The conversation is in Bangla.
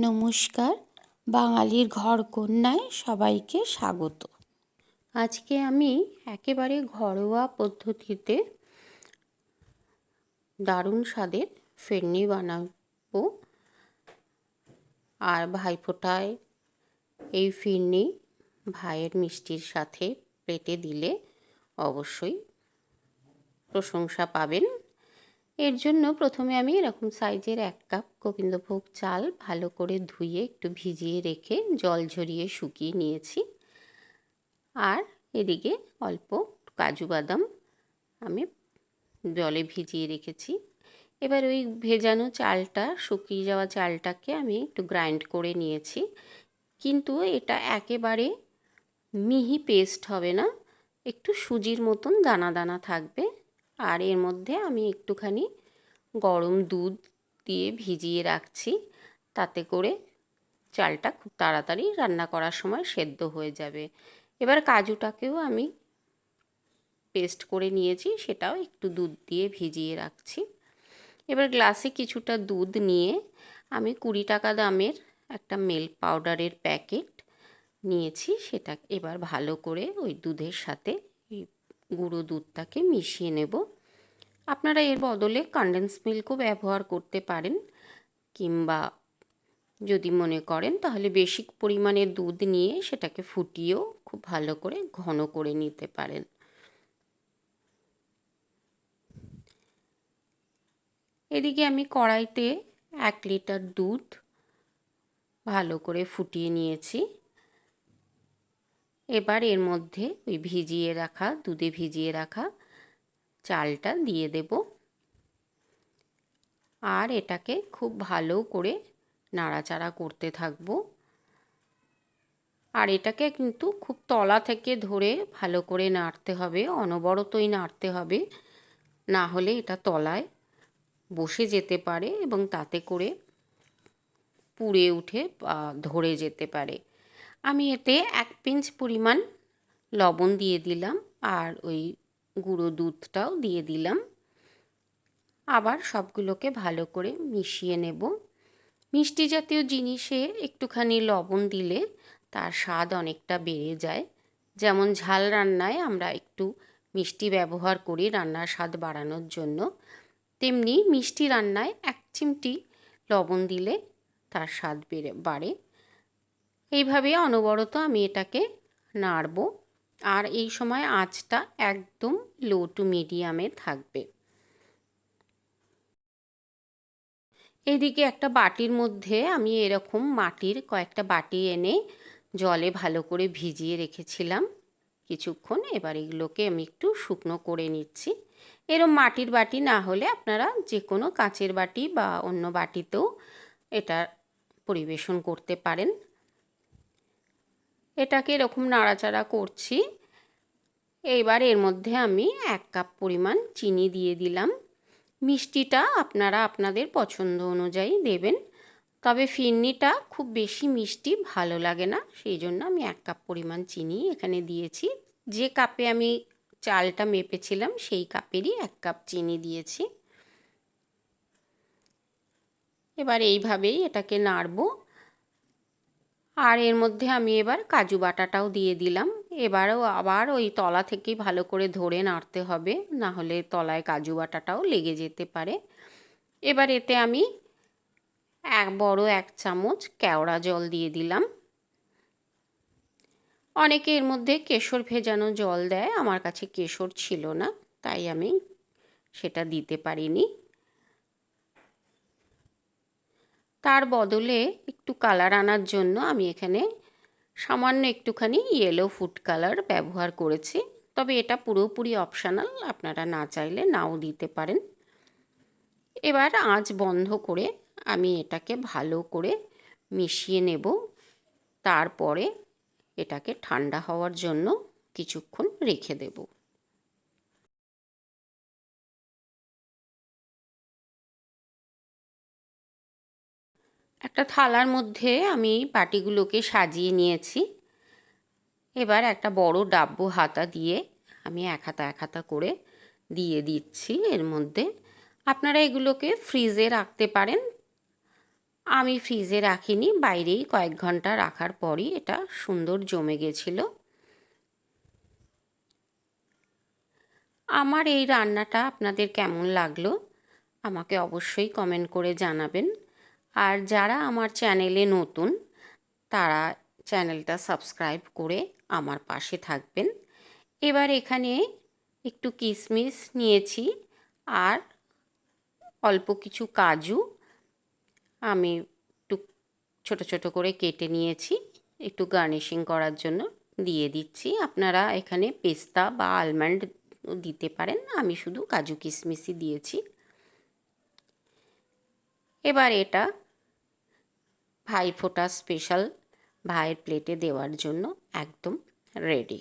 নমস্কার। বাঙালির ঘর কন্যায় সবাইকে স্বাগত। আজকে আমি একেবারে ঘরোয়া পদ্ধতিতে দারুণ স্বাদের ফেরনি বানাবো। আর ভাইফোঁটায় এই ফিরনি ভাইয়ের মিষ্টির সাথে প্লেটে দিলে অবশ্যই প্রশংসা পাবেন। এর জন্য প্রথমে আমি এরকম সাইজের এক কাপ গোবিন্দভোগ চাল ভালো করে ধুয়ে একটু ভিজিয়ে রেখে জল ঝরিয়ে শুকিয়ে নিয়েছি। আর এদিকে অল্প কাজু বাদাম আমি জলে ভিজিয়ে রেখেছি। এবার ওই ভেজানো চালটা, শুকিয়ে যাওয়া চালটাকে আমি একটু গ্রাইন্ড করে নিয়েছি। কিন্তু এটা একেবারে মিহি পেস্ট হবে না, একটু সুজির মতন দানা দানা থাকবে। আর এর মধ্যে আমি একটুখানি গরম দুধ দিয়ে ভিজিয়ে রাখছি। তাতে করে চালটা খুব তাড়াতাড়ি রান্না করার সময় সেদ্ধ হয়ে যাবে। এবার কাজুটাকেও আমি পেস্ট করে নিয়েছি, সেটাও একটু দুধ দিয়ে ভিজিয়ে রাখছি। এবার গ্লাসে কিছুটা দুধ নিয়ে আমি কুড়ি টাকা দামের একটা মিল্ক পাউডারের প্যাকেট নিয়েছি। সেটা এবার ভালো করে ওই দুধের সাথে গুঁড়ো দুধটাকে মিশিয়ে নেব। আপনারা এর বদলে কন্ডেন্স মিল্কও ব্যবহার করতে পারেন কিংবা যদি মনে করেন তাহলে বেশি পরিমাণে দুধ নিয়ে সেটাকে ফুটিয়েও খুব ভালো করে ঘন করে নিতে পারেন। এদিকে আমি কড়াইতে এক লিটার দুধ ভালো করে ফুটিয়ে নিয়েছি। এবার এর মধ্যে ওই ভিজিয়ে রাখা, দুধে ভিজিয়ে রাখা চালটা দিয়ে দেব। আর এটাকে খুব ভালো করে নাড়াচাড়া করতে থাকব। আর এটাকে কিন্তু খুব তলা থেকে ধরে ভালো করে নাড়তে হবে, অনবরতই নাড়তে হবে। না হলে এটা তলায় বসে যেতে পারে এবং তাতে করে পুড়ে উঠে ধরে যেতে পারে। আমি এতে এক পিঞ্চ পরিমাণ লবণ দিয়ে দিলাম আর ওই গুঁড়ো দুধটাও দিয়ে দিলাম। আবার সবগুলোকে ভালো করে মিশিয়ে নেব। মিষ্টি জাতীয় জিনিসে একটুখানি লবণ দিলে তার স্বাদ অনেকটা বেড়ে যায়। যেমন ঝাল রান্নায় আমরা একটু মিষ্টি ব্যবহার করি রান্নার স্বাদ বাড়ানোর জন্য। তেমনি মিষ্টি রান্নায় এক চিমটি লবণ দিলে তার স্বাদ বেড়ে বাড়ে। এইভাবে অনবরত আমি এটাকে নাড়ব। আর এই সময় আঁচটা একদম লো টু মিডিয়ামে থাকবে। এদিকে একটা বাটির মধ্যে আমি এরকম মাটির কয়েকটা বাটি এনে জলে ভালো করে ভিজিয়ে রেখেছিলাম। কিছুক্ষণ এবার এগুলোকে আমি একটু শুকনো করে নিচ্ছি। এরম মাটির বাটি না হলে আপনারা যে কোনো কাঁচের বাটি বা অন্য বাটিতেও এটা পরিবেশন করতে পারেন। এটাকে এরকম নাড়াচাড়া করছি। এইবার এর মধ্যে আমি এক কাপ পরিমাণ চিনি দিয়ে দিলাম। মিষ্টিটা আপনারা আপনাদের পছন্দ অনুযায়ী দেবেন, তবে ফিরনিটা খুব বেশি মিষ্টি ভালো লাগে না, সেই জন্য আমি এক কাপ পরিমাণ চিনি এখানে দিয়েছি। যে কাপে আমি চালটা মেপেছিলাম, সেই কাপেরই এক কাপ চিনি দিয়েছি। এবার এইভাবেই এটাকে নাড়বো। আর এর মধ্যে আমি এবার কাজু বাটাটাও দিয়ে দিলাম। এবারেও আবার ওই তলা থেকেই ভালো করে ধরে নাড়তে হবে, না হলে তলায় কাজু বাটাটাও লেগে যেতে পারে। এবার এতে আমি এক বড় এক চামচ কেওড়া জল দিয়ে দিলাম। অনেকে এর মধ্যে কেশর ভেজানো জল দেয়, আমার কাছে কেশর ছিল না, তাই আমি সেটা দিতে পারিনি। তার বদলে একটু কালার আনার জন্য আমি এখানে সামান্য একটুখানি ইয়েলো ফুড কালার ব্যবহার করেছি। তবে এটা পুরোপুরি অপশানাল আপনারা না চাইলে নাও দিতে পারেন। এবার আঁচ বন্ধ করে আমি এটাকে ভালো করে মিশিয়ে নেব। তারপরে এটাকে ঠান্ডা হওয়ার জন্য কিছুক্ষণ রেখে দেবো। একটা থালার মধ্যে আমি বাটিগুলোকে সাজিয়ে নিয়েছি। এবার একটা বড় ডাব্বু হাতা দিয়ে আমি এক হাতা এক হাতা করে দিয়ে দিচ্ছি এর মধ্যে। আপনারা এগুলোকে ফ্রিজে রাখতে পারেন। আমি ফ্রিজে রাখিনি, বাইরেই কয়েক ঘণ্টা রাখার পরই এটা সুন্দর জমে গেছিল। আমার এই রান্নাটা আপনাদের কেমন লাগল? আমাকে অবশ্যই কমেন্ট করে জানাবেন। আর যারা আমার চ্যানেলে নতুন, তারা চ্যানেলটা সাবস্ক্রাইব করে আমার পাশে থাকবেন। এবার এখানে একটু কিশমিশ নিয়েছি আর অল্প কিছু কাজু আমি একটু ছোট ছোট করে কেটে নিয়েছি, একটু গার্নিশিং করার জন্য দিয়ে দিচ্ছি। আপনারা এখানে পেস্তা বা আলমন্ড দিতে পারেন, আমি শুধু কাজু কিশমিশই দিয়েছি। এবার এটা ভাইফোঁটা স্পেশাল ভাইয়ের প্লেটে দেওয়ার জন্য একদম রেডি